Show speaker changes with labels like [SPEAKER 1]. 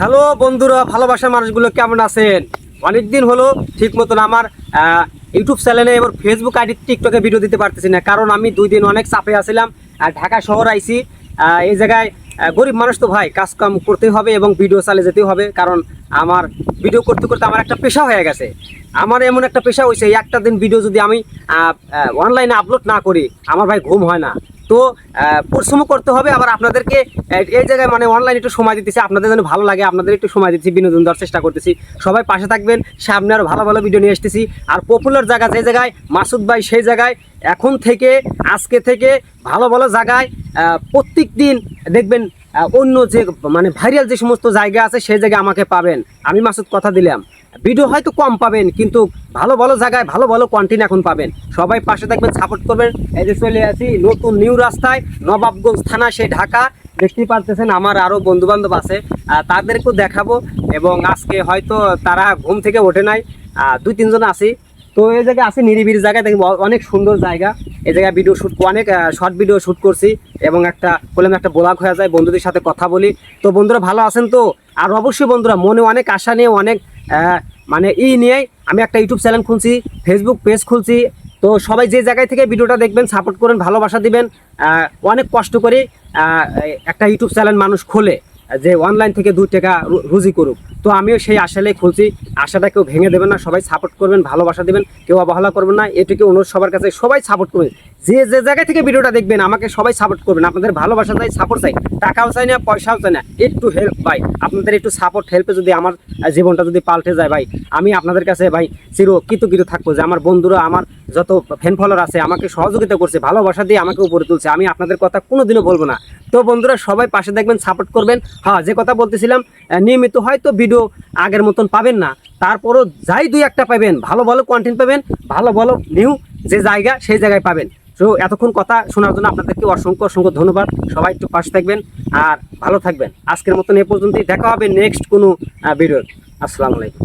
[SPEAKER 1] Hello বন্ধুরা, ভালোবাসার মানুষগুলো কেমন আছেন? অনেকদিন হলো ঠিক মতন আমার ইউটিউব চ্যানেলে এবার ফেসবুক আইডি টিকটকে ভিডিও দিতে পারতেছি না। কারণ আমি দুই দিন অনেক চাপে আছিলাম আর ঢাকা শহর আইছি। এই জায়গায় গরিব মানুষ তো ভাই, কাজ কাম করতে হবে এবং ভিডিও চালিয়ে যেতে হবে। কারণ আমার ভিডিও করতে করতে আমার একটা পেশা হয়ে গেছে। আমার এমন একটা পেশা হয়েছে একটা দিন ভিডিও যদি আমি অনলাইনে আপলোড না করি, আমার ভাই ঘুম হয় না। তো পরিশ্রমও করতে হবে। আবার আপনাদেরকে এই জায়গায় মানে অনলাইন একটু সময় দিতেছি। আপনাদের যেন ভালো লাগে, আপনাদের একটু সময় দিচ্ছি বিনোদন দেওয়ার চেষ্টা করতেছি। সবাই পাশে থাকবেন, সামনে আরও ভালো ভালো ভিডিও নিয়ে আসতেছি। আর পপুলার জায়গা যে জায়গায়, মাসুদ ভাই সেই জায়গায়, এখন থেকে, আজকে থেকে ভালো ভালো জায়গায় প্রত্যেক দিন দেখবেন অন্য যে মানে ভাইরাল যে সমস্ত জায়গা আছে, সেই জায়গায় আমাকে পাবেন। আমি মাসুদ কথা দিলাম। ভিডিও হয়তো কম পাবেন, কিন্তু ভালো ভালো জায়গায় ভালো ভালো কন্টেন্ট এখন পাবেন। সবাই পাশে থাকবেন সাপোর্ট করবেন। এই যে চলে আসি, নতুন নিউ রাস্তায়, নবাবগঞ্জ থানা, সেই ঢাকা। দেখতেই পারতেছেন, আমার আরও বন্ধু বান্ধব আছে তাদেরকেও দেখাবো, এবং আজকে হয়তো তারা ঘুম থেকে ওঠে নাই। দুই তিনজন আছি। তো এই জায়গায় আছে নিরিবিলি জায়গায় দেখব অনেক সুন্দর জায়গা। এই জায়গায় ভিডিও শ্যুট অনেক শর্ট ভিডিও শ্যুট করছি এবং একটা বললাম একটা ব্লগ হয়ে যায়, বন্ধুদের সাথে কথা বলি। তো বন্ধুরা ভালো আছেন তো? আর অবশ্যই বন্ধুরা মনে অনেক আশা নিয়ে, অনেক মানে ই নিয়ে আমি একটা ইউটিউব চ্যানেল খুলছি ফেসবুক পেজ খুলছি। তো সবাই যে জায়গায় থেকে ভিডিওটা দেখবেন সাপোর্ট করেন, ভালোবাসা দিবেন। অনেক কষ্ট করে একটা ইউটিউব চ্যানেল মানুষ খোলে। যে অনলাইন থেকে দু টাকা রুজি করুক। তো আমিও সেই আশালেই খুলছি, আশাটা কেউ ভেঙে দেবেন না, সবাই সাপোর্ট করবেন, ভালোবাসা দেবেন, কেউ অবহেলা করবেন না, এটুকু অনুরোধ সবার কাছে, সবাই সাপোর্ট করবেন যে যে জায়গা থেকে ভিডিওটা দেখবেন, আমাকে সবাই সাপোর্ট করবেন। আপনাদের ভালোবাসা চাই সাপোর্ট চাই, টাকাও চাই না, পয়সাও চাই না। একটু হেল্প ভাই, আপনাদের একটু সাপোর্ট হেল্পে যদি আমার জীবনটা যদি পাল্টে যায় ভাই, আমি আপনাদের কাছে ভাই চির কৃতকৃত থাকব যে আমার বন্ধুরা, আমার যত ফ্যান ফলোয়ার আছে, আমাকে সহযোগিতা করছে, ভালোবাসা দিয়ে আমাকে উপরে তুলছে। আমি আপনাদের কথা কোনোদিনও বলব না। তো বন্ধুরা, সবাই পাশে দেখবেন সাপোর্ট করবেন। হ্যাঁ যে কথা বলতেছিলাম নিয়মিত হয়তো ভিডিও আগের মতন পাবেন না। তারপরও যাই দুই একটা পাবেন, ভালো ভালো কন্টেন্ট পাবেন, ভালো ভালো নিউ যে জায়গা, সেই জায়গায় পাবেন। তো এতক্ষণ কথা শোনার জন্য আপনাদেরকে অসংখ্য অসংখ্য ধন্যবাদ। সবাই একটু পাশে থাকবেন আর ভালো থাকবেন। আজকের মতন এ পর্যন্তই। দেখা হবে নেক্সট কোনো ভিডিও আসসালামু আলাইকুম।